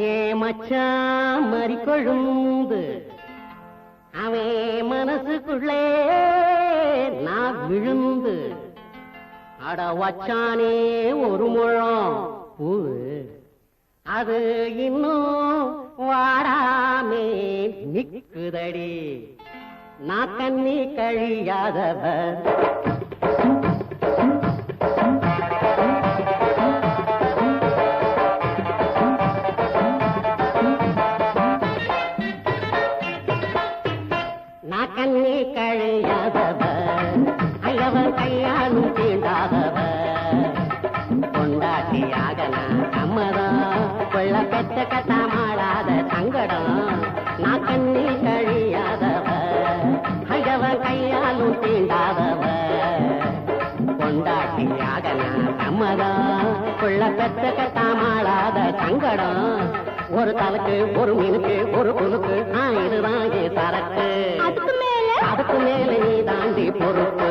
ஏ மச்சா மறி கொழுந்து அவன் மனசுக்குள்ளே நான் விழுந்து. அட வச்சானே ஒரு முழம் பூ அது இன்னும் வாடாமே நிக்குதடி. நான் கண்ணி கழியாதவர் கையாலும் தீண்டாதவர். கொண்டாட்டியாக நான் சம்மதம். கொள்ள பெற்ற கத்தாமாளாத சங்கடம் நான் கண்ணி கழியாதவர். ஐயவர் கையாலும் தீண்டாதவர். கொண்டாட்டியாக நான் சம்மதம். கொள்ள பெற்ற கத்தாமாளாத சங்கடம் ஒரு தலக்கு ஒரு மீனுக்கு ஒரு குலுக்கு ஆ இதுதான் சரக்கு. அதுக்கு மேல நீ தாண்டி பொறுப்பு.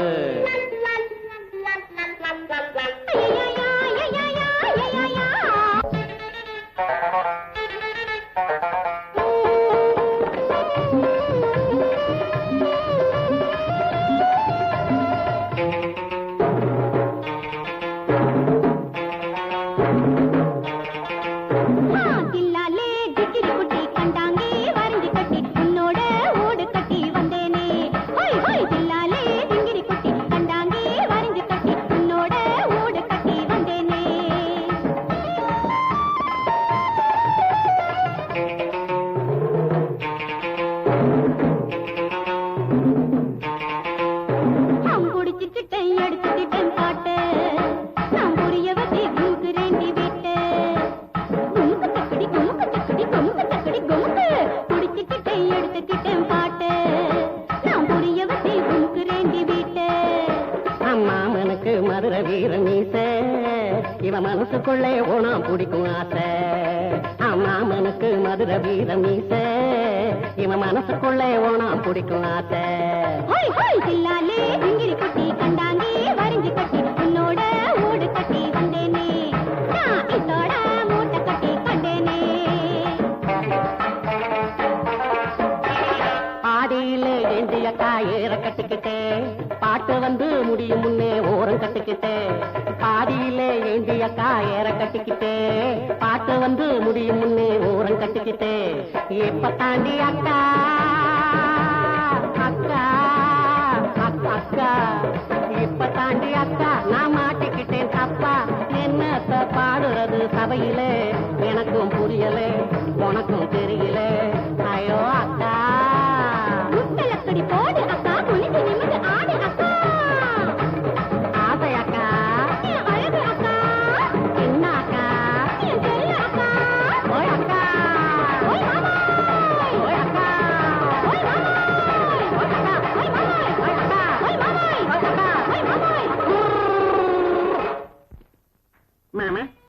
கத்துக்கிட்டேன் பாட்டு. நான் புரிய வச்சு குமுக்குறேண்டி வீட்டு. அம்மா அம்மாமனுக்கு மதுர வீர மீச. இவ மனசுக்குள்ளே ஓனா பிடிக்கும் ஆசை. அம்மா அம்மாமனுக்கு மதுர வீர மீச. இவ மனசுக்குள்ளே ஓனா பிடிக்கும் ஆசை. ஹோய் ஹோய் தில்லாலே ஜிங்கிரி குட்டி. காயேற கட்டிக்கிட்டே பாட்டு வந்து முடியும் முன்னே ஓரம் கட்டிக்கிட்டே பாடியிலே ஏந்திய ஏற கட்டிக்கிட்டே பாட்டு வந்து முடியும் முன்னே ஓரம் கட்டிக்கிட்டே. எப்ப தாண்டி அக்கா? அக்கா அக்கா அக்கா. இப்ப தாண்டி அக்கா? நான் மாட்டிக்கிட்டேன் தப்பா. என்னத்த பாடுறது சபையிலே? எனக்கும் புரியலே உனக்கும் தெரியலே.